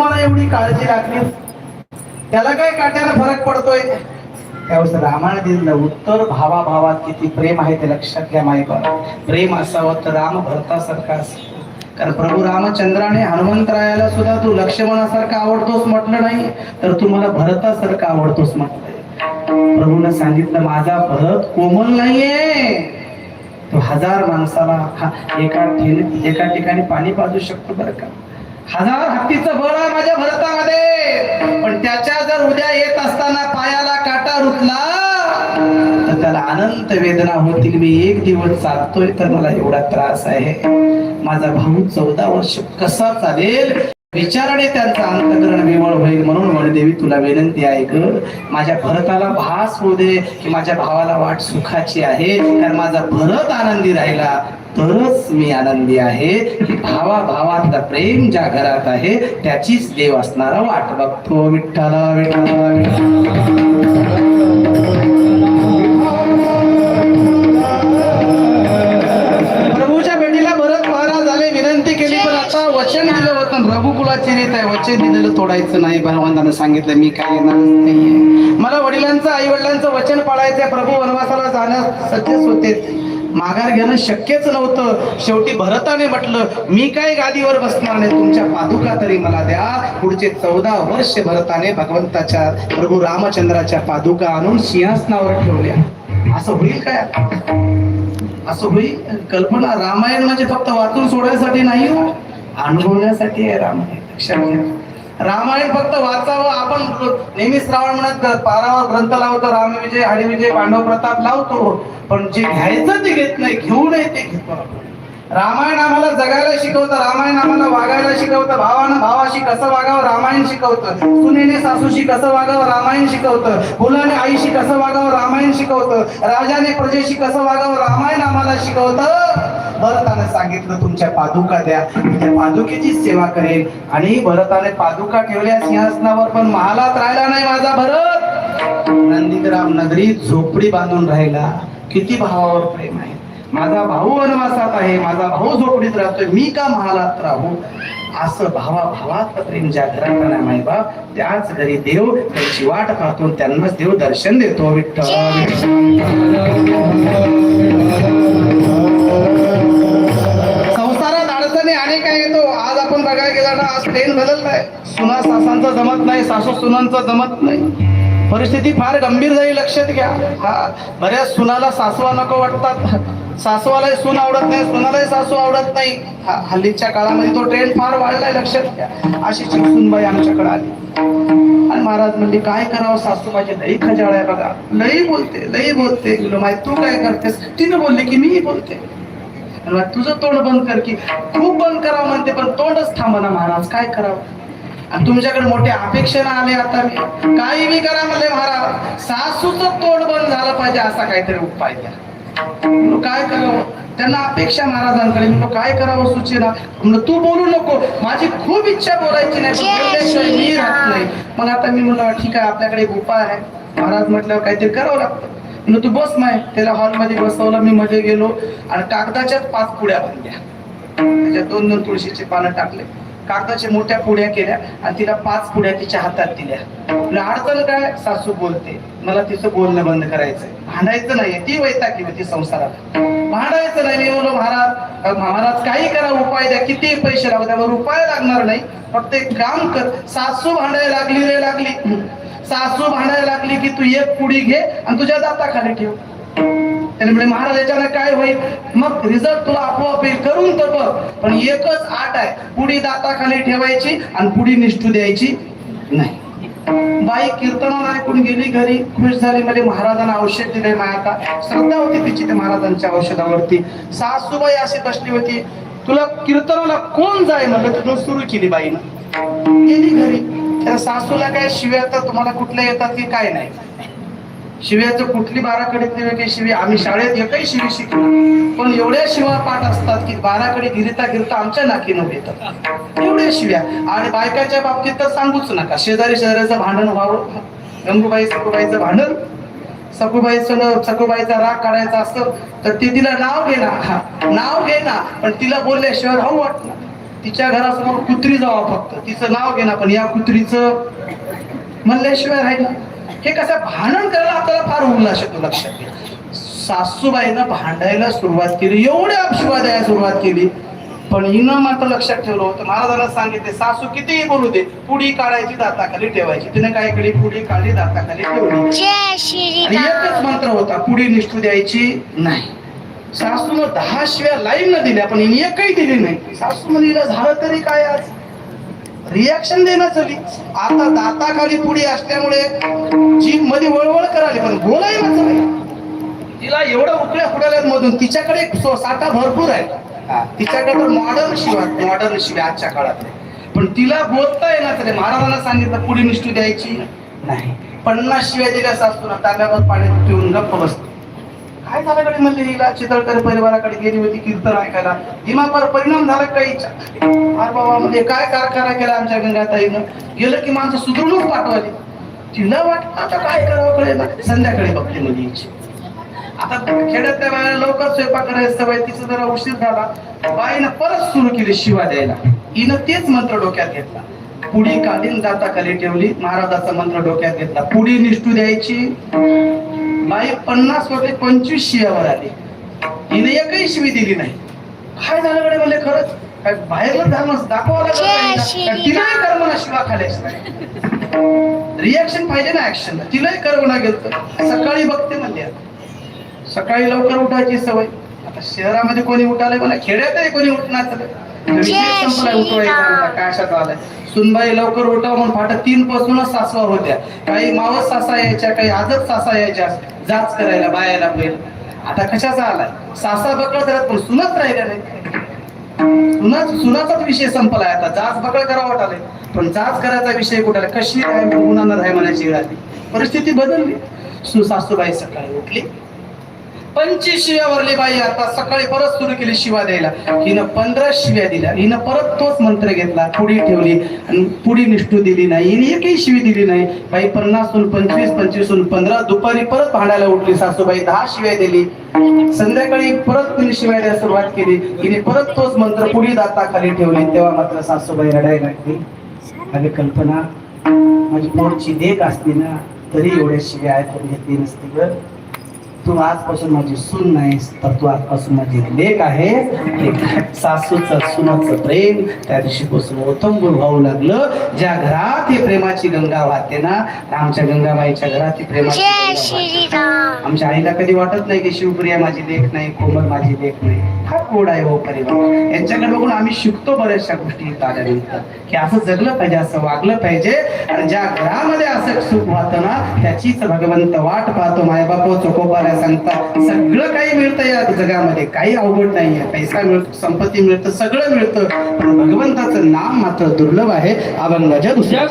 तुम्हाला एवढी काळजी लागली? त्याला काय काट्याला फरक पडतोय? त्यावेळेस रामाने दिलेलं उत्तर भावा भावात किती प्रेम आहे ते लक्षात घ्या माई प्रेम असावं तर राम भरतासारखा असावं कारण प्रभू रामचंद्राने हनुमंतरायाला सुद्धा तू लक्ष्मणासारखा आवडतोस म्हटलं नाही तर तू मला भरतासारखा आवडतोस म्हटलंय प्रभूने सांगितलं माझा भरत कोमल नाहीये. तो हजार माणसाला एका एका ठिकाणी पाणी पाजू शकतो बरं का? हजार हत्तीचं बळ आहे माझ्या भरतामध्ये. पण त्याच्या जर उद्या येत असताना पायाला काटा रुतला तर त्याला अनंत वेदना होतील. मी एक दिवस चालतोय तर मला एवढा त्रास आहे. माझा भाऊ चौदा वर्ष कसा चालेल? विचाराने त्यांचा अंतकरण विवळ होईल म्हणून वनदेवी तुला विनंती आहे ग. माझ्या भरताला भास होऊ दे की माझ्या भावाला वाट सुखाची आहे. कारण माझा भरत आनंदी राहिला तरच मी आनंदी आहे. की भावा भावातलं प्रेम ज्या घरात आहे त्याचीच देव असणारा वाट बघतो. विठ्ठला विठ्ठला विठ्ठला. सोडायचं नाही भगवंतानं सांगितलं मी काय येणार नाहीये. मला वडिलांचं आई वडिलांचं वचन पाळायचं प्रभू वनवासाला जाण्यास सज्जच होते. माघार घेणं शक्यच नव्हतं. शेवटी भरताने म्हटलं मी काय गादीवर बसणार नाही तुमच्या पादुका तरी मला द्या. पुढचे चौदा वर्ष भरताने भगवंताच्या प्रभू रामचंद्राच्या पादुका आणून सिंहासनावर ठेवल्या. असं होईल काय? असं होईल? कल्पना रामायण म्हणजे फक्त वाचून सोडायसाठी नाही हो. अनुभवण्यासाठी आहे रामायण. लक्षात घ्या रामायण फक्त वाचावं. आपण नेहमी श्रावण म्हणत पारावर ग्रंथ लावतो रामविजय हरिविजय पांडव प्रताप लावतो. पण जे घ्यायचं ते घेत नाही घेऊ नये ते घेतो आपण रामायण आम्हाला जगायला शिकवतं रामायण आम्हाला वागायला शिकवतं भावानं भावाशी कसं वागावं रामायण शिकवतं. सुनेने सासूशी कसं वागावं रामायण शिकवतं. मुलाने आईशी कसं वागावं रामायण शिकवतं. राजाने प्रजेशी कसं वागावं रामायण आम्हाला शिकवतं. भरताने सांगितलं तुमच्या पादुका द्या. त्या पादुकेची सेवा करेल आणि भरताने पादुका ठेवल्या सिंहासनावर पण महालात राहिला नाही माझा भरत. नंदीग्राम नगरीत झोपडी बांधून राहिला. किती भावावर प्रेम आहे. माझा भाऊ वनवासात आहे माझा भाऊ झोपडीत राहतोय मी का महालात राहू? असं भावा भावात प्रेम ज्या घरात नाही माई बाप त्याच घरी देव त्याची वाट पाहतो त्यांनाच देव दर्शन देतो विठ्ठल. संसारात अडचणी अनेक काय येतो हो. आज आपण बघायला गेला ना आज ट्रेन बदललाय. सुना सासांचं जमत नाही सासू सुनांचं जमत नाही. परिस्थिती फार गंभीर झाली लक्षात घ्या. हा बऱ्याच सुनाला सासवा नको वाटतात. सासवालाही सून आवडत नाही सुनालाही सासू आवडत नाही. हल्लीच्या काळामध्ये तो ट्रेंड फार वाढलाय लक्षात घ्या. अशी सुनबाई आमच्याकडे आली. आणि महाराज म्हणले काय करावं सासू माझी? लई खजाळ आहे बघा. लई बोलते लई बोलते. माय तू काय करतेस? तिनं बोलली की मी बोलते. तुझं तोंड बंद कर की. खूप बंद करा म्हणते पण तोंडच थांबा ना महाराज. काय करावं? आणि तुमच्याकडे मोठे अपेक्षा आले आता मी. काही मी करा म्हणले महाराज. सासूचं तोंड बंद झालं पाहिजे असा काहीतरी उपाय द्या काय करावं? त्यांना अपेक्षा महाराजांकडे. म्हणलं काय करावं सुचेना? म्हणलं तू बोलू नको. माझी खूप इच्छा बोलायची नाही पण मी राहत नाही. मग आता मी म्हणलं ठीक आहे आपल्याकडे एक उपाय आहे. महाराज म्हटल्यावर काहीतरी करावं लागतं. म्हणलं तू बस माय. त्याला हॉलमध्ये बसवलं मी मध्ये गेलो. आणि कागदाच्याच पाच पुड्या बांधल्या त्याच्यात दोन दोन तुळशीचे पानं टाकले. कागदाच्या मोठ्या पुड्या केल्या आणि तिला पाच पुड्या तिच्या हातात दिल्या. अडचण काय? सासू बोलते मला तिचं बोलणं बंद करायचंय. भांडायचं नाहीये. ती वैतागली होती संसारात भांडायचं नाही मी म्हणलो महाराज महाराज काही करा उपाय द्या. किती पैसे लागू त्यावर उपाय लागणार नाही. फक्त एक काम कर. सासू भांडायला लागली रे लागली. सासू भांडायला लागली की तू एक पुडी घे आणि तुझ्या दाताखाली ठेव. त्याने म्हणे महाराज याच्यानं काय होईल? मग रिझल्ट तुला आपोआप येईल करून तर बघ. पण एकच आट आहे पुढी दाताखाली ठेवायची आणि पुढी निष्ठू द्यायची नाही. बाई कीर्तनाला ऐकून गेली घरी खुश झाली म्हणजे महाराजांना औषध दिले माया आता. श्रद्धा होती तिची ते महाराजांच्या औषधावरती. सासूबाई अशी बसली होती तुला कीर्तनाला कोण जाय म्हणलं? तिथून सुरू केली बाईनं. गेली घरी. त्या सासूला काय शिव्या तर तुम्हाला कुठल्या येतात की काय नाही. शिव्याचं कुठली बाराकडीत नाही शिवी? आम्ही शाळेत एकही शिवी शिकलो पण एवढ्या शिवा पाठ असतात की बाराकडे गिरता गिरता आमच्या नाकीनं येतात एवढ्या शिव्या. आणि बायकाच्या बाबतीत तर सांगूच नका. शेजारी शेजाऱ्याचं भांडण व्हावं. गंगूबाई सखूबाईचं भांडण. सखूबाईचं सखूबाईचा राग काढायचा असतं तर ती तिला नाव घे ना. हा नाव घे ना. पण तिला बोलल्याशिवाय राहू वाटत तिच्या घरासमोर कुत्री जावा फक्त. तिचं नाव घे ना पण या कुत्रीचं म्हणल्याशिवाय राहील. ना हे कसं भांडण करायला आपल्याला फार उल्हास येतो लक्षात घ्या. सासूबाईनं भांडायला सुरुवात केली एवढ्या अपशिवाय द्यायला सुरुवात केली. पण हिनं मात्र लक्षात ठेवलं होतं. महाराजांना सांगितले सासू कितीही बोलू दे पुडी काढायची दाताखाली ठेवायची. तिने काय केली? पुडी काढली दाताखाली ठेवली. एकच मंत्र होता पुढे निष्ठू द्यायची नाही. सासूनं दहा शिव्या लाईन न दिल्या पण हिने एकही दिली नाही. सासू म्हणीला झालं तरी काय आज? रिॲक्शन देणं झाली आता दाताखाली पुढे असल्यामुळे जीभमध्ये वळवळ कराली पण बोलाय माझं नाही. तिला एवढं उकळ्या फुडाल्यात मधून तिच्याकडे साठा भरपूर आहे. तिच्याकडे तर मॉडर्न शिवाय मॉडर्न शिवाय आजच्या काळात पण तिला बोलता येणार तरी महाराजांना सांगितलं पुढे निष्ठू द्यायची नाही. पन्नास शिव्या दिल्या तुला ताब्यावर पाण्यात ठेवून गप्प बसतो. काय झालं कडे म्हणले हिला? चितळकर परिवाराकडे गेली होती कीर्तन ऐकायला. दिमागावर परिणाम झाला काही अरे बाबा म्हणजे काय कारखाना केला आमच्या गंगाताईनं? गेलं की माणसं सुधरूनच पाठवली तिला वाटलं आता काय करावं कळे संध्याकाळी बघते म्हणजे हिची. आता खेड्यातल्या बाहेर लवकर स्वयंपाक करायचं सवय तिचा जरा उशीर झाला. बाईनं परत सुरू केली शिवा द्यायला. हिनं तेच मंत्र डोक्यात घेतला. पुढी कालीन जाता खाली ठेवली. महाराजाचा मंत्र डोक्यात घेतला. पुढी निष्ठू द्यायची. बाई पन्नास वरती पंचवीस शिव्यावर आली. हिने एकही शिवी दिली नाही. काय झालं कडे म्हणले खरंच? काय बाहेरला झालं दाखवावं लागलं तिलाही कर्मना शिवा खाल्याच नाही. रिॲक्शन पाहिजे ना ऍक्शन तिलाही कर्मना गेलं सकाळी बघते म्हणले सकाळी लवकर उठायची सवय. आता शहरामध्ये कोणी उठायला मला? खेड्यातही कोणी उठणार संपलाय उठवायचा काय अशात आलाय? सुनबाई लवकर उठाव म्हणून फाटा तीन पासूनच सासवा होत्या. काही मावस सासा यायच्या काही आजच सासा यायच्या जाच करायला बायाला बैल. आता कशाचा आलाय? सासा बकळ करत पण सुनच राहिला नाही. सुनाच सुनाचाच विषय संपलाय आता. जाच बकळ करावा वाटालय. पण जाच करायचा विषय कुठे कशी आहे? मुलांना राहाय म्हणायची वेळ आली परिस्थिती बदलली. सुसासूबाई सकाळी उठली. पंचवीस शिव्या वरली बाई आता सकाळी परत सुरू केली शिवा द्यायला. हिनं पंधरा शिव्या दिल्या. हिनं परत तोच मंत्र घेतला पुढी ठेवली आणि पुढी निष्ठू दिली नाही. हिने एकही शिवी दिली नाही. बाई पन्नासून पंचवीस पंचवीसून पंधरा दुपारी परत भांडायला उठली सासूबाई दहा शिव्या दिली. संध्याकाळी परत तिने शिवाय द्यायला सुरुवात केली. हिने परत तोच मंत्र पुढी दाता खाली ठेवली. तेव्हा मात्र सासूबाई रडायला लागली. अरे कल्पना माझी पोटची देख असती ना तरी एवढ्या शिव्या ऐकून घेतली नसती ग. तू आजपासून माझी सून नाहीस तर तू आजपासून माझी लेख आहे. सासूचं सुनाचं प्रेम त्या दिवशीपासून ओथंबूर व्हावं लागलं. ज्या घरात ही प्रेमाची गंगा वाहते ना आमच्या गंगाबाईच्या घरात ही प्रेमाची आमच्या आईला कधी वाटत नाही की शिवप्रिया माझी लेख नाही कोमल माझी लेख नाही. कोड आहे हो परिवार. यांच्याकडे बघून आम्ही शिकतो बऱ्याचशा गोष्टी आल्यानंतर की असं जगलं पाहिजे असं वागलं पाहिजे. आणि ज्या घरामध्ये असं सुख वाहतं ना त्याचीच भगवंत वाट पाहतो. मायबापो चोकोबाला सांगता सगळं काही मिळतं या जगामध्ये. काही अवघड नाहीये पैसा मिळतो संपत्ती मिळतं सगळं मिळतं. पण भगवंताचं नाम मात्र दुर्लभ आहे. अभंगाच्या दुसऱ्या